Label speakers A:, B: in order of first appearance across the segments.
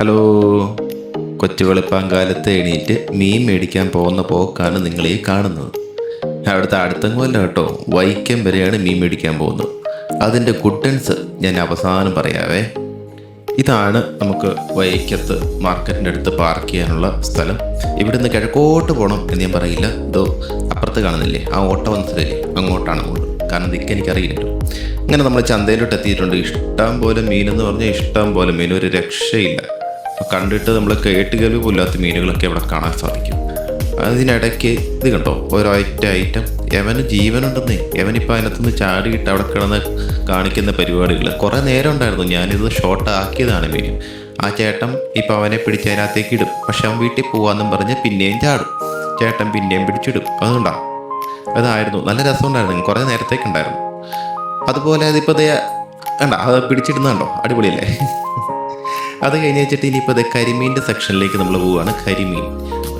A: Hello. കൊച്ചു വെളുപ്പാങ്കാലത്ത് എണീറ്റ് മീൻ മേടിക്കാൻ പോകുന്ന പോക്കാണ് നിങ്ങൾ ഈ കാണുന്നത്. അവിടുത്തെ അടുത്തങ്ങോല്ല കേട്ടോ. വൈക്കം വരെയാണ് മീൻ മേടിക്കാൻ പോകുന്നത്. അതിന്റെ ഗുഡൻസ് ഞാൻ അവസാനം പറയാവേ. ഇതാണ് നമുക്ക് വൈക്കത്ത് മാർക്കറ്റിന്റെ അടുത്ത് പാർക്ക് ചെയ്യാനുള്ള സ്ഥലം. ഇവിടെ നിന്ന് കിഴക്കോട്ട് പോകണം എന്ന് ഞാൻ പറയില്ല. ഇതോ അപ്പുറത്ത് കാണുന്നില്ലേ? ആ ഓട്ടോ മനസ്സിലല്ലേ അങ്ങോട്ടാണ് അങ്ങോട്ട്. കാരണം ദിക്ക് എനിക്കറിയില്ലല്ലോ അങ്ങനെ നമ്മൾ ചന്തയിലോട്ട് എത്തിയിട്ടുണ്ട്. ഇഷ്ടം പോലെ മീനെന്ന് പറഞ്ഞാൽ ഇഷ്ടം പോലെ മീൻ. ഒരു രക്ഷയില്ല. കണ്ടിട്ട് നമ്മൾ കേട്ട് കേൾവി പോലാത്ത മീനുകളൊക്കെ അവിടെ കാണാൻ സാധിക്കും. അതിനിടയ്ക്ക് ഇത് കണ്ടോ? ഓരോ ഐറ്റം എവന് ജീവനുണ്ടെന്നേ. എവനിപ്പോൾ അതിനകത്തുനിന്ന് ചാടിയിട്ട് അവിടെ കിടന്ന് കാണിക്കുന്ന പരിപാടികൾ കുറേ നേരം ഉണ്ടായിരുന്നു. ഞാനിത് ഷോർട്ട് ആക്കിയതാണ് മീൻ. ആ ചേട്ടൻ ഇപ്പോൾ അവനെ പിടിച്ച് അതിനകത്തേക്ക് ഇടും. പക്ഷെ അവൻ വീട്ടിൽ പോവാന്നും പറഞ്ഞ് പിന്നെയും ചാടും. ചേട്ടൻ പിന്നെയും പിടിച്ചിടും. അതുകൊണ്ടാണ് അതായിരുന്നു. നല്ല രസമുണ്ടായിരുന്നു. കുറേ നേരത്തേക്കുണ്ടായിരുന്നു അതുപോലെ അതിപ്പോൾ കണ്ട? അത് പിടിച്ചിടുന്നുണ്ടോ അടിപൊളിയല്ലേ? അത് കഴിഞ്ഞ് വെച്ചിട്ട് ഇനിയിപ്പോൾ അത് കരിമീന്റെ സെക്ഷനിലേക്ക് നമ്മൾ പോവുകയാണ് കരിമീൻ.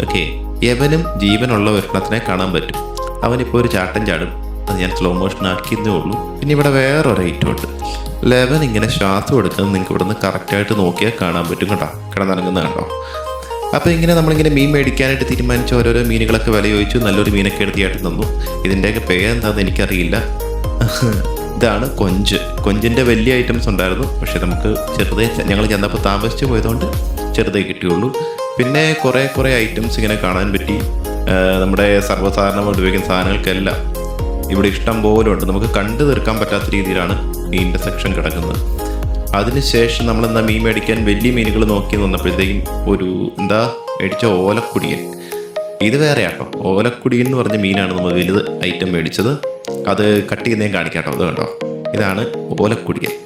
A: ഓക്കെ. യവനും ജീവനുള്ള ഒരെണ്ണത്തിനെ കാണാൻ പറ്റും. അവനിപ്പോൾ ഒരു ചാട്ടം ചാടും. അത് ഞാൻ സ്ലോ മോഷൻ ആക്കിയതേ ഉള്ളൂ. പിന്നെ ഇവിടെ വേറെ ഒരു ഐറ്റം ഉണ്ട്. ലെവൻ ഇങ്ങനെ ശ്വാസം എടുക്കുന്നത് നിങ്ങൾക്ക് ഇവിടെ നിന്ന് കറക്റ്റായിട്ട് നോക്കിയാൽ കാണാൻ പറ്റും കേട്ടോ. കിടന്നിറങ്ങുന്നത് കണ്ടോ? അപ്പോൾ ഇങ്ങനെ നമ്മളിങ്ങനെ മീൻ മേടിക്കാനായിട്ട് തീരുമാനിച്ച ഓരോരോ മീനുകളൊക്കെ വില ചോദിച്ചു. നല്ലൊരു മീനൊക്കെ എടുത്തിയായിട്ട് തന്നു. ഇതിന്റെയൊക്കെ പേരെന്താണെന്ന് എനിക്കറിയില്ല. ഇതാണ് കൊഞ്ച്. കൊഞ്ചിന്റെ വലിയ ഐറ്റംസ് ഉണ്ടായിരുന്നു. പക്ഷേ നമുക്ക് ചെറുതേ ഞങ്ങൾ ചെന്നപ്പോൾ താമസിച്ച് പോയതുകൊണ്ട് ചെറുതേ കിട്ടിയുള്ളൂ. പിന്നെ കുറേ കുറേ ഐറ്റംസ് ഇങ്ങനെ കാണാൻ പറ്റി. നമ്മുടെ സർവസാധാരണമായിട്ട് ഉപയോഗിക്കുന്ന സാധനങ്ങൾക്കെല്ലാം ഇവിടെ ഇഷ്ടം പോലെ ഉണ്ട്. നമുക്ക് കണ്ടു തീർക്കാൻ പറ്റാത്ത രീതിയിലാണ് ഈ സെക്ഷൻ കിടക്കുന്നത്. അതിനുശേഷം നമ്മൾ എന്താ മീൻ മേടിക്കാൻ വലിയ മീനുകൾ നോക്കി നിന്നപ്പോഴത്തേക്കും ഒരു എന്താ മേടിച്ച ഓലക്കുടിയൻ. ഇത് വേറെ ആട്ടോ ഓലക്കുടിയൻ എന്ന് പറഞ്ഞ മീനാണ് നമ്മൾ വലുത് ഐറ്റം മേടിച്ചത്. അത് കട്ട് ചെയ്യുന്നതും കാണിക്കാട്ടോ അത് കണ്ടോ? ഇതാണ് ഓലക്കുടിയൻ.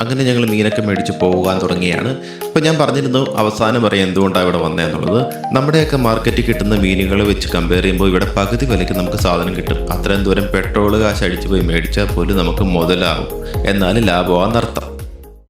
A: അങ്ങനെ ഞങ്ങൾ മീനൊക്കെ മേടിച്ച് പോകാൻ തുടങ്ങിയാണ്. അപ്പോൾ ഞാൻ പറഞ്ഞിരുന്നു അവസാനം പറയാം എന്തുകൊണ്ടാണ് ഇവിടെ വന്നതെന്നുള്ളത് നമ്മുടെയൊക്കെ മാർക്കറ്റിൽ കിട്ടുന്ന മീനുകൾ വെച്ച് കമ്പയർ ചെയ്യുമ്പോൾ ഇവിടെ പകുതി വിലയ്ക്ക് നമുക്ക് സാധനം കിട്ടും. അത്രയും ദൂരം പെട്രോൾ കാശ് അടിച്ച് പോയി മേടിച്ചാൽ പോലും നമുക്ക് മുതലാവും. എന്നാലും ലാഭമാണെന്നർത്ഥം.